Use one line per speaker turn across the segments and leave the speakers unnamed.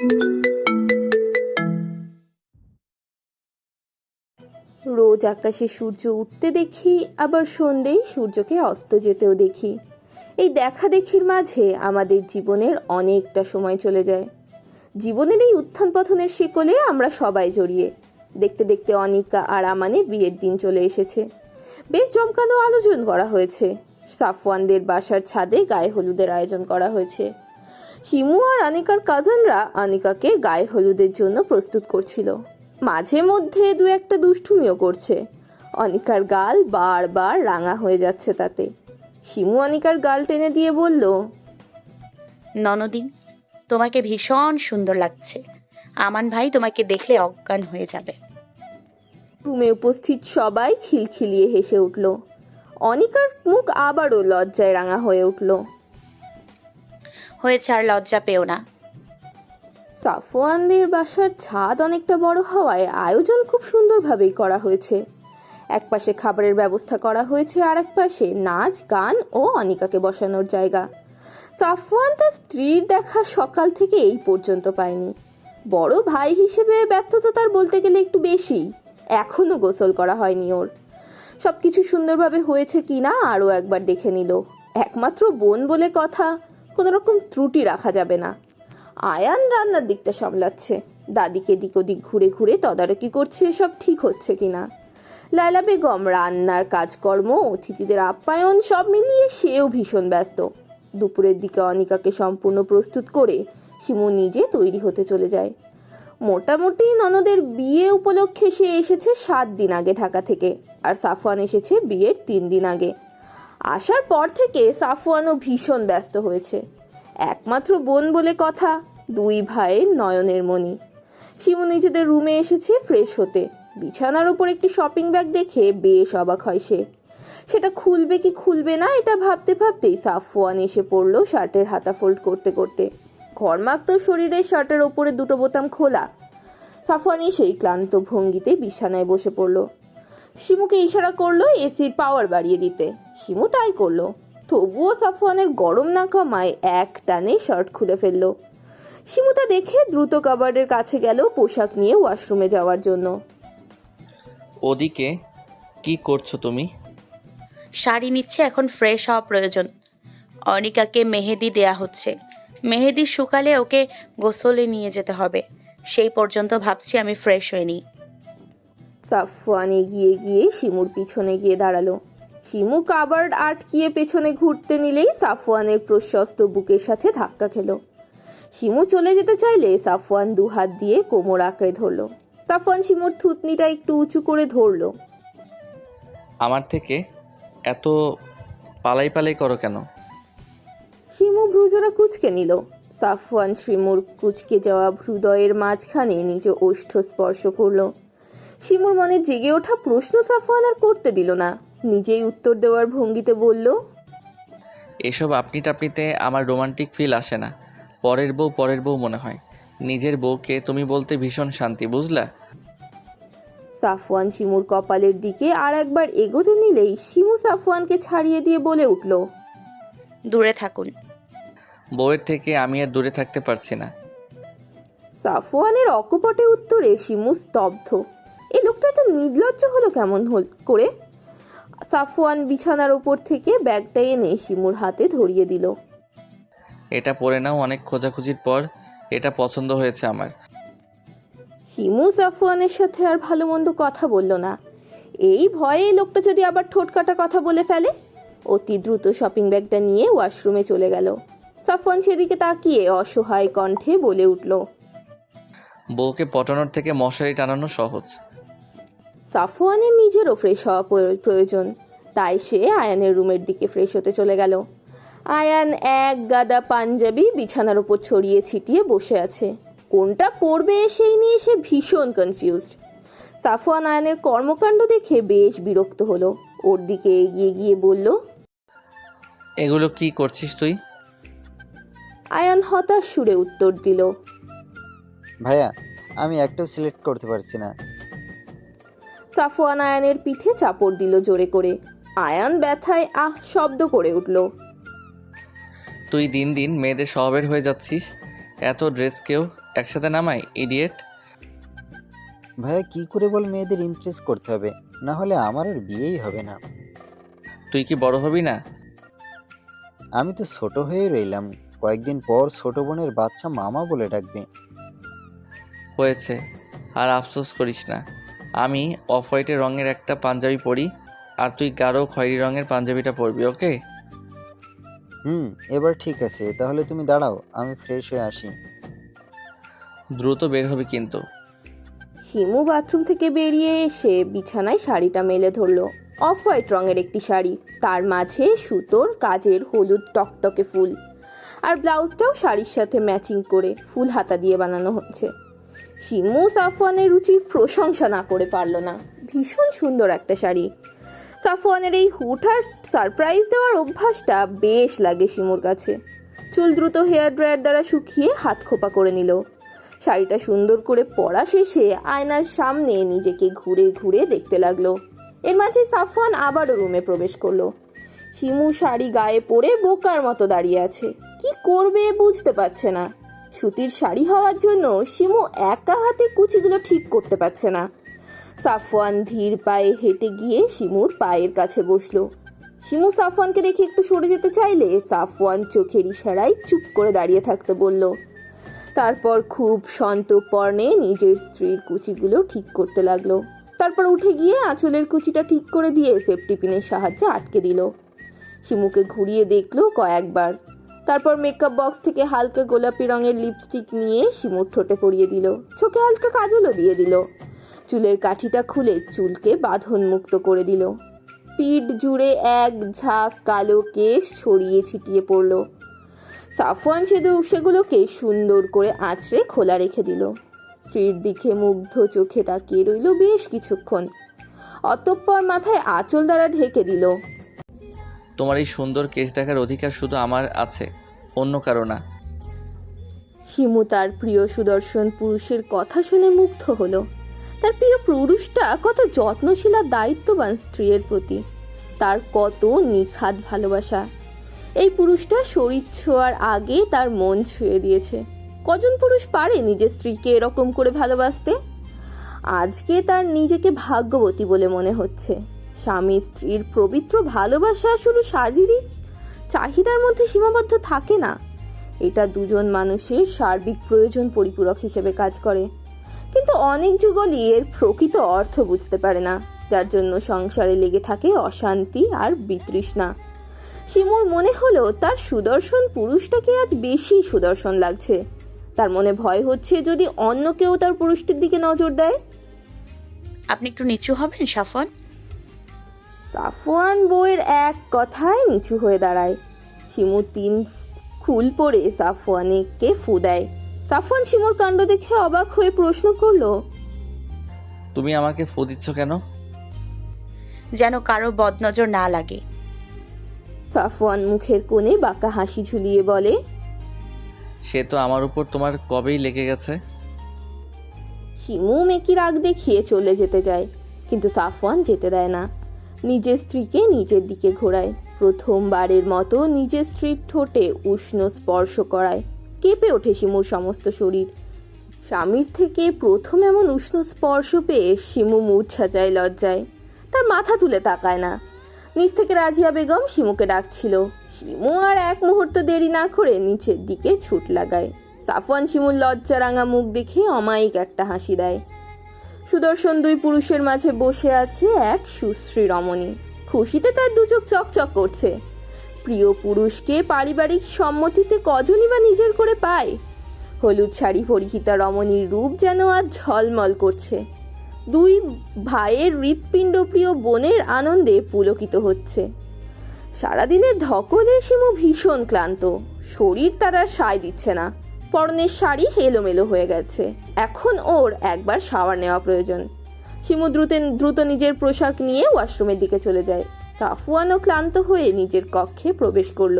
রোজ আকাশে সূর্য উঠতে দেখি, আবার সন্ধেই সূর্যকে অস্ত যেতেও দেখি। এই দেখা দেখির মাঝে আমাদের জীবনের অনেকটা সময় চলে যায়। জীবনের এই উত্থান পথনের শিকলে আমরা সবাই জড়িয়ে। দেখতে দেখতে অনিকা আর আমানের বিয়ের দিন চলে এসেছে। বেশ জমকানো আলোচন করা হয়েছে। সাফওয়ানদের বাসার ছাদে গায়ে হলুদের আয়োজন করা হয়েছে। শিমু আর আনিকার কাজিনরা আনিকাকে গায়ে হলুদের জন্য প্রস্তুত করছিল। মাঝে মধ্যে দু একটা দুষ্টুমিও করছে। অনিকার গাল বারবার রাঙা হয়ে যাচ্ছে তাতে। শিমু অনিকার গাল টেনে দিয়ে বলল
ননদিন তোমাকে ভীষণ সুন্দর লাগছে। আমান ভাই তোমাকে দেখলে অজ্ঞান হয়ে যাবে।
রুমে উপস্থিত সবাই খিলখিলিয়ে হেসে উঠল। অনিকার মুখ আবারও লজ্জায় রাঙা হয়ে উঠল।
হয়েছে আর লজ্জা পেও না।
সাফওয়ানদের বাসার ছাদ অনেকটা বড় হওয়ায় আয়োজন খুব সুন্দরভাবেই করা হয়েছে। এক পাশে খাবারের ব্যবস্থা করা হয়েছে, আর এক পাশে নাচ, গান ও অনিকাকে বসানোর জায়গা। সাফওয়ান তার স্ত্রীর দেখা সকাল থেকে এই পর্যন্ত পায়নি। বড় ভাই হিসেবে ব্যর্থতা তার বলতে গেলে একটু বেশি। এখনও গোসল করা হয়নি ওর। সবকিছু সুন্দরভাবে হয়েছে কিনা আরও একবার দেখে নিল। একমাত্র বোন বলে কথা কোনো রকম ত্রুটি রাখা যাবে না। আয়ান রান্নার দিকটা সামলাচ্ছে। দাদিকে দিক ওদিক ঘুরে ঘুরে তদারকি করছে সব ঠিক হচ্ছে কিনা লায়লা বেগম রান্নার কাজকর্ম, অতিথিদের আপ্যায়ন, সব মিলিয়ে সেও ভীষণ ব্যস্ত। দুপুরের দিকে অনিকাকে সম্পূর্ণ প্রস্তুত করে শিমু নিজে তৈরি হতে চলে যায়। মোটামুটি ননদের বিয়ে উপলক্ষে সে এসেছে সাত দিন আগে ঢাকা থেকে, আর সাফওয়ান এসেছে বিয়ের তিন দিন আগে। আসার পর থেকে সাফওয়ানও ভীষণ ব্যস্ত হয়েছে। একমাত্র বোন বলে কথা, দুই ভাইয়ের নয়নের মণি। শিমু নিজেদের রুমে এসেছে ফ্রেশ হতে। বিছানার উপর একটি শপিং ব্যাগ দেখে বেশ অবাক হয় সে। সেটা খুলবে কি খুলবে না, এটা ভাবতে ভাবতেই সাফওয়ান এসে পড়ল শার্টের হাতা ফোল্ড করতে করতে। ঘরমাক্ত শরীরে শার্টের ওপরে দুটো বোতাম খোলা। সাফওয়ান সেই ক্লান্ত ভঙ্গিতে বিছানায় বসে পড়ল। শিমুকে ইশারা করল এসির পাওয়ার বাড়িয়ে দিতে। শিমু তাই করল। তবুও সাফওয়ানের গরম না কমায় এক টানে শার্ট খুলে ফেলল। শিমু তা দেখে দ্রুত কাবার্ডের কাছে গেল পোশাক নিয়ে ওয়াশরুমে যাওয়ার জন্য।
ওদিকে কি করছ তুমি?
শাড়ি নিচ্ছে এখন ফ্রেশ হওয়া প্রয়োজন। অনিকাকে মেহেদি দেয়া হচ্ছে। মেহেদি শুকালে ওকে গোসলে নিয়ে যেতে হবে। সেই পর্যন্ত ভাবছি আমি ফ্রেশ হয়ে নিই
সাফওয়ান এগিয়ে গিয়ে শিমুর পিছনে গিয়ে দাঁড়াল। শিমু কাবার্ড আটকিয়ে পেছনে ঘুরতে নিলেই সাফওয়ানের প্রশস্ত বুকের সাথে ধাক্কা খেলো। শিমু চলে যেতে চাইলে সাফওয়ান দু হাত দিয়ে কোমর আঁকড়ে ধরলো। সাফওয়ান শিমুর থুতনিটা একটু উঁচু করে ধরলো।
আমার থেকে এত পালাই পালাই করো কেন?
শিমু ভ্রুজোড়া কুচকে নিল। সাফওয়ান শিমুর কুচকে যাওয়া হৃদয়ের মাঝখানে নিজ ওষ্ঠ স্পর্শ করল। শিমুর মনের জেগে ওঠা প্রশ্ন সাফওয়ান আর করতে দিল না। নিজেই উত্তর দেওয়ার ভঙ্গিতে বলল
এসব আপনি টাপনিতে আমার রোমান্টিক ফিল আসে না। পরের বউ পরের বউ মনে হয়। নিজের বউকে তুমি বলতে ভীষণ শান্তি বুঝলা?
সাফওয়ান শিমুর কপালের দিকে আর একবার এগোতে নিলেই শিমু সাফওয়ানকে ছাড়িয়ে দিয়ে বলে উঠল
দূরে থাকুন।
বউয়ের থেকে আমি আর দূরে থাকতে পারছি না।
সাফওয়ানের অকপটে উত্তরে শিমু স্তব্ধ। এই লোকটা তো নির্লজ্জ হলো কেমন হল করে? সাফওয়ান বিছানার ওপর থেকে ব্যাগটা এনে শিমুর হাতে ধরিয়ে দিল।
এটা পরে নাও অনেক খোঁজাখুঁজির পর এটা পছন্দ হয়েছে আমার।
শিমু সাফওয়ানের সাথে আর ভালো মন্দ কথা বলল না। এই ভয়ে লোকটা যদি আবার ঠোঁট কাটা কথা বলে ফেলে অতি দ্রুত শপিং ব্যাগটা নিয়ে ওয়াশরুমে চলে গেল। সাফওয়ান সেদিকে তাকিয়ে অসহায় কণ্ঠে বলে উঠল
বউকে পটানোর থেকে মশারি টানানো সহজ।
সাফওয়ানের নিজেরও ফ্রেশ হওয়া প্রয়োজন। তাই সে আয়ানের রুমের দিকে ফ্রেশ হতে চলে গেল। আয়ান এক গাদা পাঞ্জাবি বিছানার উপর ছড়িয়ে ছিটিয়ে বসে আছে। কোনটা পড়বে সেই নিয়ে সে ভীষণ কনফিউজড সাফওয়ান আয়ানের কর্মকাণ্ড দেখে বেশ বিরক্ত হলো। ওর দিকে এগিয়ে গিয়ে বলল
এগুলো কি করছিস তুই?
আয়ান হতাশ সুরে উত্তর দিল
ভাইয়া আমি একটাও সিলেক্ট করতে পারছি না।
সাফওয়ান আয়ানের পিঠে চাপড় দিল জোরে করে। আয়ান ব্যথায় আহ শব্দ করে উঠল।
তুই দিন দিন মেয়েদের স্বভাবের হয়ে যাচ্ছিস। এত ড্রেস কেউ একসাথে নামাই ইডিয়েট
ভাইয়া কি করে বল মেয়েদের ইমপ্রেস করতে হবে? না হলে আমার আর বিয়েই হবে না।
তুই কি বড় হবি না?
আমি তো ছোট হয়ে রইলাম। কয়েকদিন পর ছোট বোনের বাচ্চা মামা বলে ডাকবে।
হয়েছে। আর আফসোস করিস না। আমি অফ হোয়াইটের রঙের একটা পাঞ্জাবি পরি আর তুই গাঢ় খয়েরি রঙের পাঞ্জাবিটা পরবি ওকে?
হুম এবার ঠিক আছে তাহলে তুমি দাঁড়াও আমি ফ্রেশ হয়ে আসি।
দ্রুত বের হবে কিন্তু।
শিমু বাথরুম থেকে বেরিয়ে এসে বিছানায় শাড়িটা মেলে ধরলো। অফ হোয়াইট রঙের একটি শাড়ি তার মাঝে সুতোর কাজের হলুদ টকটকে ফুল আর ব্লাউজটাও শাড়ির সাথে ম্যাচিং করে ফুল হাতা দিয়ে বানানো হচ্ছে। শিমু সাফওয়ানের রুচির প্রশংসা না করে পারল না। ভীষণ সুন্দর একটা শাড়ি। সাফওয়ানের এই হুঠার সারপ্রাইজ দেওয়ার অভ্যাসটা বেশ লাগে শিমুর কাছে। চুল দ্রুত হেয়ার ড্রায়ার দ্বারা শুকিয়ে হাত খোপা করে নিল। শাড়িটা সুন্দর করে পরা শেষে আয়নার সামনে নিজেকে ঘুরে ঘুরে দেখতে লাগল। এর মাঝে সাফওয়ান আবারও রুমে প্রবেশ করল। শিমু শাড়ি গায়ে পরে বোকার মতো দাঁড়িয়ে আছে। কি করবে বুঝতে পারছে না। সুতির শাড়ি হওয়ার জন্য শিমু একা হাতে কুচিগুলো ঠিক করতে পারছে না। সাফওয়ান ধীর পায়ে হেঁটে গিয়ে শিমুর পায়ের কাছে বসল। শিমু সাফওয়ানকে দেখে একটু সরে যেতে চাইলে সাফওয়ান চোখের ইশারায় চুপ করে দাঁড়িয়ে থাকতে বলল, তারপর খুব সন্তপর্ণে নিজের স্ত্রীর কুচিগুলো ঠিক করতে লাগল। তারপর উঠে গিয়ে আঁচলের কুচিটা ঠিক করে দিয়ে সেফটি পিনের সাহায্যে আটকে দিল। শিমুকে ঘুরিয়ে দেখল কয়েকবার। তারপর মেকআপ বক্স থেকে হালকা গোলাপি রঙের লিপস্টিক নিয়ে শিমুর ঠোঁটে পরিয়ে দিল। চোখে হালকা কাজলও দিয়ে দিল। চুলের কাঠিটা খুলে চুলকে বাঁধন মুক্ত করে দিল। পিঠ জুড়ে এক ঝাঁক কালো কেশ ছড়িয়ে ছিটিয়ে পড়ল। সাফওয়ান সেদু সেগুলোকে সুন্দর করে আঁচড়ে খোলা রেখে দিল। স্ত্রীর দিকে মুগ্ধ চোখে তাকিয়ে রইল বেশ কিছুক্ষণ। অতঃপর মাথায় আঁচল দ্বারা ঢেকে দিল।
তোমার এই সুন্দর কেস দেখার অধিকার শুধু আমার আছে, অন্য কারও না।
শিমু তার প্রিয় সুদর্শন পুরুষের কথা শুনে মুগ্ধ হলো। তার প্রিয় পুরুষটা কত যত্নশীল আর দায়িত্ববান স্ত্রীর প্রতি। তার কত নিখাদ ভালোবাসা। এই পুরুষটা শরীর ছোঁয়ার আগে তার মন ছুঁয়ে দিয়েছে। কজন পুরুষ পারে নিজের স্ত্রীকে এরকম করে ভালোবাসতে? আজকে তার নিজেকে ভাগ্যবতী বলে মনে হচ্ছে। স্বামী স্ত্রীর পবিত্র ভালোবাসা শুধু শারীরিক চাহিদার মধ্যে সীমাবদ্ধ থাকে না। এটা দুজন মানুষের সার্বিক প্রয়োজন পরিপূরক হিসেবে কাজ করে। কিন্তু অনেক যুগলই এর প্রকৃত অর্থ বুঝতে পারে না, যার জন্য সংসারে লেগে থাকে অশান্তি আর বিতৃষ্ণা। শিমুর মনে হলো তার সুদর্শন পুরুষটাকে আজ বেশি সুদর্শন লাগছে। তার মনে ভয় হচ্ছে যদি অন্য কেউ তার পুরুষটির দিকে নজর দেয়।
আপনি একটু নিচু হবেন সাফন
সাফওয়ান বউয়ের এক কথায় নিচু হয়ে দাঁড়ায়। শিমু তিন ফুল পরে সাফওয়ানকে ফু দেয়। সাফওয়ান শিমুর কাণ্ড দেখে অবাক হয়ে প্রশ্ন করল
তুমি আমাকে ফু দিচ্ছ কেন?
যেন কারও বদনজর না লাগে।
সাফওয়ান মুখের কোণে বাঁকা হাসি ঝুলিয়ে বলে
সে তো আমার উপর তোমার কবেই লেগে গেছে?
শিমু মেকি রাগ দেখিয়ে চলে যেতে যায় কিন্তু সাফওয়ান যেতে দেয় না। নিজের স্ত্রীকে নিজের দিকে ঘোরায়। প্রথমবারের মতো নিজের স্ত্রীর ঠোঁটে উষ্ণ স্পর্শ করায়। কেঁপে ওঠে শিমুর সমস্ত শরীর। স্বামীর থেকে প্রথম এমন উষ্ণ স্পর্শ পেয়ে শিমু মূর্ছা যায়, লজ্জায়। তার মাথা তুলে তাকায় না। নিচ থেকে রাজিয়া বেগম শিমুকে ডাকছিল। শিমু আর এক মুহূর্ত দেরি না করে নিচের দিকে ছুট লাগায়। সাফওয়ান শিমুর লজ্জা রাঙা মুখ দেখে অমায়িক একটা হাসি দেয়। সুদর্শন দুই পুরুষের মাঝে বসে আছে এক সুশ্রী রমণী। খুশিতে তার দুচোখ চকচক করছে। প্রিয় পুরুষকে পারিবারিক সম্মতিতে কজনই বা নিজের করে পায়? হলুদ শাড়ি পরিহিতা রমণীর রূপ যেন আজ ঝলমল করছে। দুই ভাইয়ের হৃৎপিণ্ড প্রিয় বোনের আনন্দে পুলকিত হচ্ছে। সারাদিনের ধকলে শিমু ভীষণ ক্লান্ত। শরীর তার আর সায় দিচ্ছে না। পরনের শাড়ি এলোমেলো হয়ে গেছে। এখন ওর একবার শাওয়ার নেওয়া প্রয়োজন। শিমু দ্রুত দ্রুত নিজের পোশাক নিয়ে ওয়াশরুমের দিকে চলে যায়। সাফওয়ানও ক্লান্ত হয়ে নিজের কক্ষে প্রবেশ করল।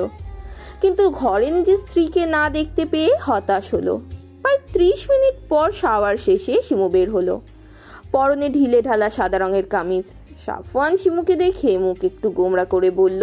কিন্তু ঘরে নিজের স্ত্রীকে না দেখতে পেয়ে হতাশ হলো। প্রায় ত্রিশ মিনিট পর শাওয়ার শেষে শিমু বের হলো। পরনে ঢিলে ঢালা সাদা রঙের কামিজ। সাফওয়ান শিমুকে দেখে মুখ একটু গোমরা করে বলল